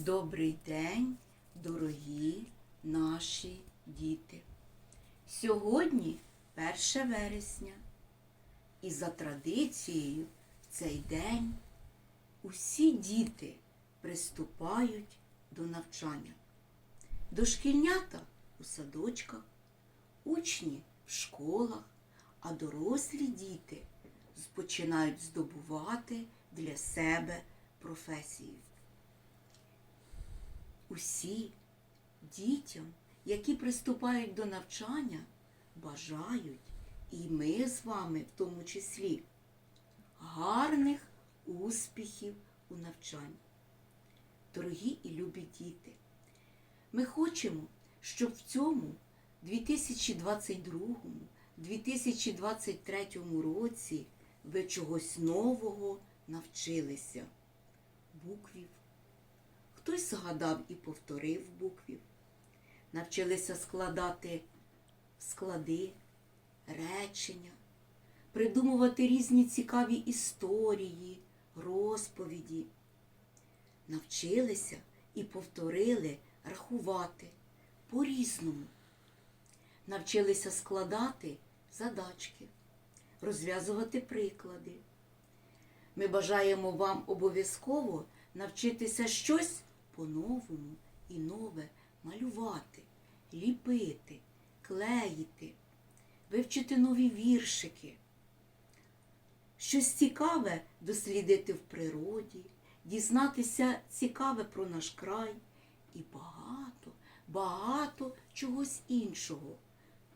Добрий день, дорогі наші діти. Сьогодні 1 вересня, і за традицією в цей день усі діти приступають до навчання. Дошкільнята у садочках, учні в школах, а дорослі діти починають здобувати для себе професію. Усі дітям, які приступають до навчання, бажають, і ми з вами в тому числі, гарних успіхів у навчанні. Дорогі і любі діти, ми хочемо, щоб в цьому 2022-2023 році ви чогось нового навчилися. Буквів, Хтось згадав і повторив буквів, навчилися складати склади, речення, придумувати різні цікаві історії, розповіді. Навчилися і повторили рахувати по-різному. Навчилися складати задачки, розв'язувати приклади. Ми бажаємо вам обов'язково навчитися щось по-новому і нове малювати, ліпити, клеїти, вивчити нові віршики. Щось цікаве дослідити в природі, дізнатися цікаве про наш край і багато, багато чогось іншого,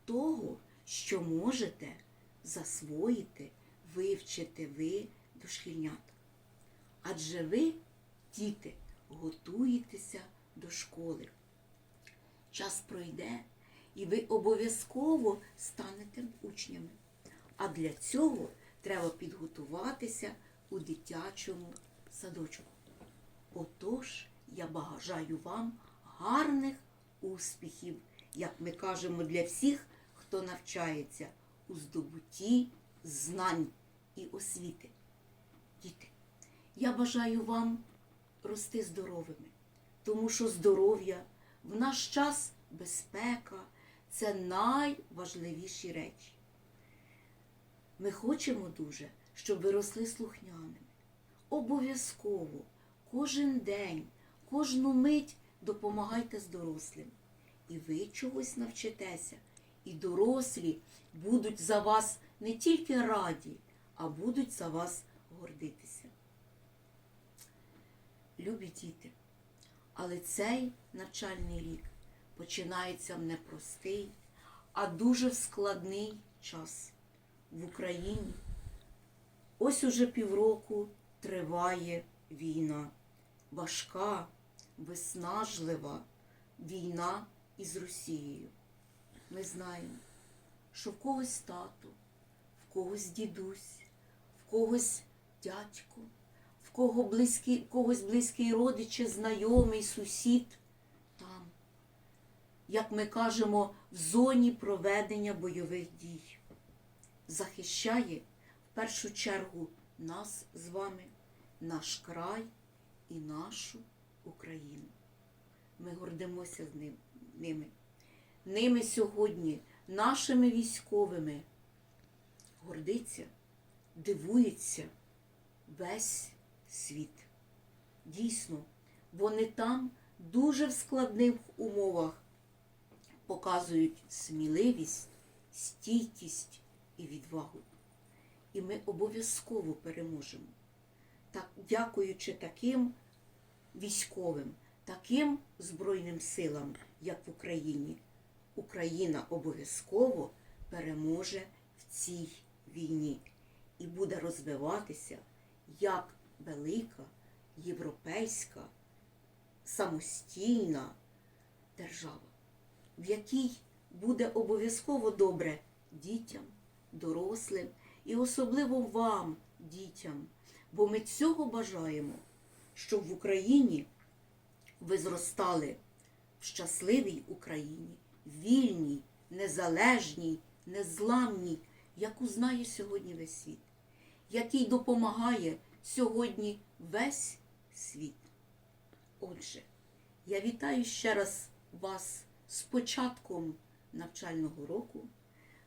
того, що можете засвоїти, вивчити ви дошкільнята. Адже ви, діти, готуєтеся до школи. Час пройде, і ви обов'язково станете учнями. А для цього треба підготуватися у дитячому садочку. Отож, я бажаю вам гарних успіхів, як ми кажемо для всіх, хто навчається у здобутті знань і освіти. Діти, я бажаю вам рости здоровими, тому що здоров'я в наш час безпека це найважливіші речі. Ми хочемо дуже, щоб ви росли слухняними. Обов'язково кожен день, кожну мить допомагайте з дорослим. І ви чогось навчитеся, і дорослі будуть за вас не тільки раді, а будуть за вас гордитися. Любі діти, але цей навчальний рік починається в непростий, а дуже складний час в Україні. Ось уже півроку триває війна, важка, виснажлива війна із Росією. Ми знаємо, що в когось тато, в когось дідусь, в когось дядько, кого близький, в когось близький родич, знайомий, сусід там, як ми кажемо, в зоні проведення бойових дій. Захищає в першу чергу нас з вами, наш край і нашу Україну. Ми гордимося ними. Ними сьогодні, нашими військовими, гордиться, дивується весь світ. Дійсно, вони там дуже в складних умовах показують сміливість, стійкість і відвагу. І ми обов'язково переможемо. Так, дякуючи таким військовим, таким Збройним силам, як в Україні, Україна обов'язково переможе в цій війні і буде розвиватися як велика європейська самостійна держава, в якій буде обов'язково добре дітям, дорослим і особливо вам, дітям, бо ми цього бажаємо, щоб в Україні ви зростали в щасливій Україні, вільній, незалежній, незламній, яку знає сьогодні весь світ, який допомагає сьогодні весь світ. Отже, Я вітаю ще раз вас з початком навчального року.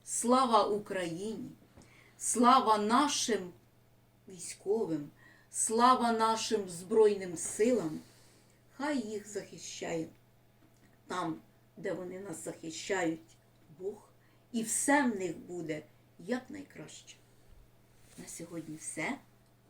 Слава Україні! Слава нашим військовим, слава нашим Збройним силам! Хай їх захищає там, де вони нас захищають, Бог, і все в них буде якнайкраще. На сьогодні все.